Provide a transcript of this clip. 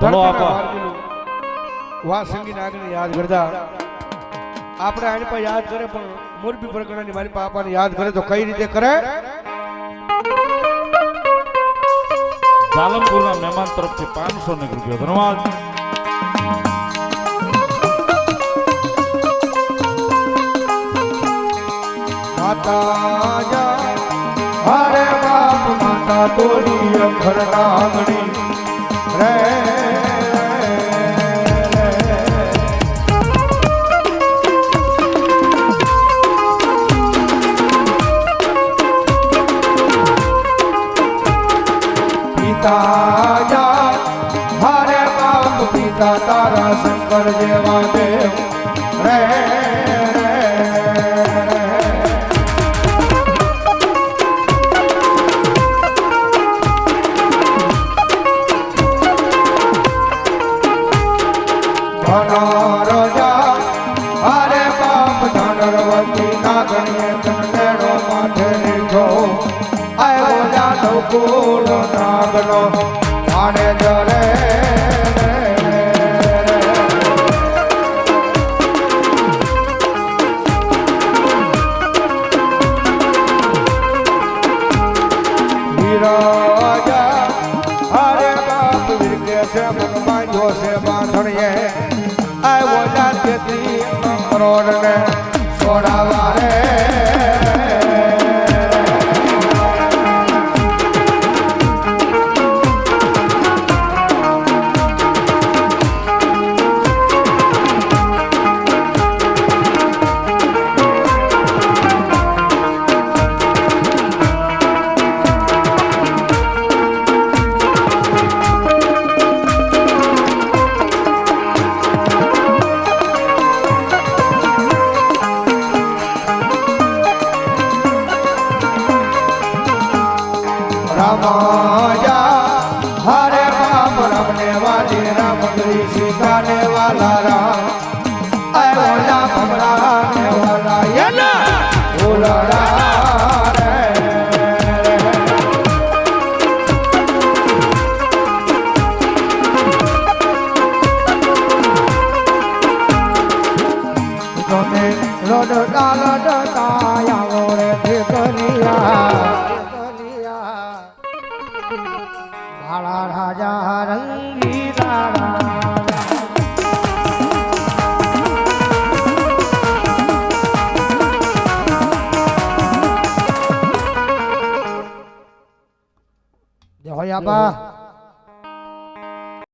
ભલો આપા વા સંગીત આગળ યાદ કરતા. આપણે આની પાસે યાદ કરે પણ મોરબી પ્રકરણની મારી પાસે આપણને યાદ કરે તો કઈ રીતે કરે? જાલમપુરના મહેમાન તરફથી પાંચસો ને રૂપિયા ધન્યવાદ. બાપ તોડી અખર નાગણી રે પિતા જા હરે બાપ પિતા તારા શંકર જેવા દેવ. રે, બાપ કુળ નાગનો આને જરે હરે બાપ વિરકે છે મનમાં જોશે બાંધણીએ. કરોડ ને છોડાવા રે. રામાજા હરે રામ રમને વાલી રામ ગરી સીતાને વાલા રામ. રામ વાલા યના ઉલડા રે ભાળા રાજા રંગી જય હોય આપા